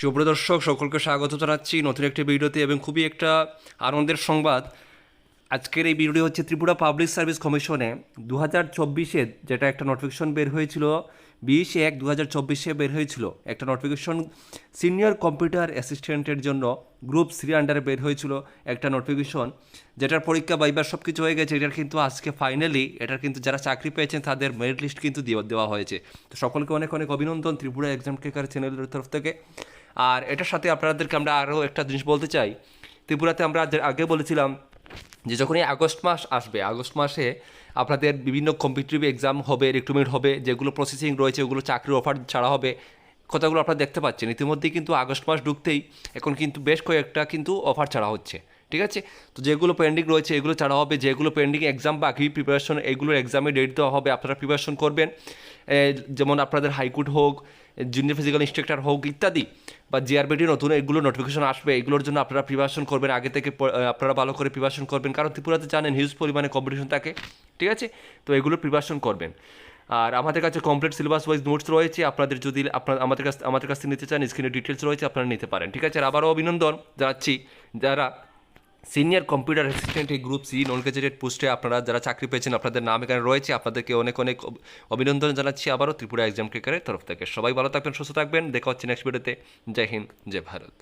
সুপ্রদর্শক সকলকে স্বাগত জানাচ্ছি নতুন একটি ভিডিওতে এবং খুবই একটা আনন্দের সংবাদ। আজকের এই ভিডিওটি হচ্ছে ত্রিপুরা পাবলিক সার্ভিস কমিশনে। দু হাজার চব্বিশে যেটা একটা নোটিফিকেশন বের হয়েছিল, বিশ এক দু হাজার চব্বিশে বের হয়েছিল। একটা নোটিফিকেশন সিনিয়র কম্পিউটার অ্যাসিস্ট্যান্টের জন্য গ্রুপ সি আন্ডারে বের হয়েছিল একটা নোটিফিকেশন যেটার পরীক্ষা বা এবার সব কিছু হয়ে গেছে। এটার কিন্তু আজকে ফাইনালি এটার কিন্তু যারা চাকরি পেয়েছেন তাদের মেরিট লিস্ট কিন্তু দেওয়া হয়েছে। তো সকলকে অনেক অনেক অভিনন্দন ত্রিপুরা এক্সাম কেকার চ্যানেলের তরফ থেকে। আর এটার সাথে আপনাদেরকে আমরা আরও একটা জিনিস বলতে চাই। ত্রিপুরাতে আমরা আগে বলেছিলাম যে যখনই আগস্ট মাস আসবে, আগস্ট মাসে আপনাদের বিভিন্ন কম্পিটিটিভ এক্সাম হবে রিক্রুটমেন্ট হবে, যেগুলো প্রসেসিং রয়েছে, ওগুলো চাকরির অফার ছাড়া হবে, কথাগুলো আপনারা দেখতে পাচ্ছেন। ইতিমধ্যেই কিন্তু আগস্ট মাস ঢুকতেই এখন কিন্তু বেশ কয়েকটা কিন্তু অফার ছাড়া হচ্ছে, ঠিক আছে? তো যেগুলো পেন্ডিং রয়েছে, এগুলো ছাড়া হবে, যেগুলো পেন্ডিং এক্সাম বাকি প্রিপারেশন এগুলোর এক্সামে ডেট দেওয়া হবে, আপনারা প্রিপারেশন করবেন। যেমন আপনাদের হাইকোর্ট হোক জুনিয়র ফিজিক্যাল ইনস্ট্রাক্টর হোক ইত্যাদি, বা জিআরবিটি নতুন এগুলো নোটিফিকেশন আসবে, এগুলোর জন্য আপনারা প্রিপারেশন করবেন, আগে থেকে আপনারা ভালো করে প্রিপারেশন করবেন। কারণ ত্রিপুরাতে জানেন হিউজ পরিমাণে কম্পিটিশন থাকে, ঠিক আছে? তো এগুলো প্রিপারেশন করবেন। আর আমাদের কাছে কমপ্লিট সিলেবাস ওয়াইজ নোটস রয়েছে, আপনাদের যদি আপনার আমাদের কাছ আমাদের কাছ থেকে নিতে চান স্ক্রিনে ডিটেলস রয়েছে, আপনারা নিতে পারেন, ঠিক আছে? আর আবারও অভিনন্দন জানাচ্ছি যারা সিনিয়র কম্পিউটার অ্যাসিস্ট্যান্ট এই গ্রুপ সি, নন গ্যাজেটেড পোস্টে আপনারা যারা চাকরি পেয়েছেন, আপনাদের নাম এখানে রয়েছে। আপনাদেরকে অনেক অনেক অভিনন্দন জানাচ্ছি আবারও ত্রিপুরা এক্সাম ক্রিকারের তরফ থেকে। সবাই ভালো থাকবেন, সুস্থ থাকবেন। দেখা হচ্ছে নেক্সট ভিডিওতে জয় হিন্দ, জয় ভারত।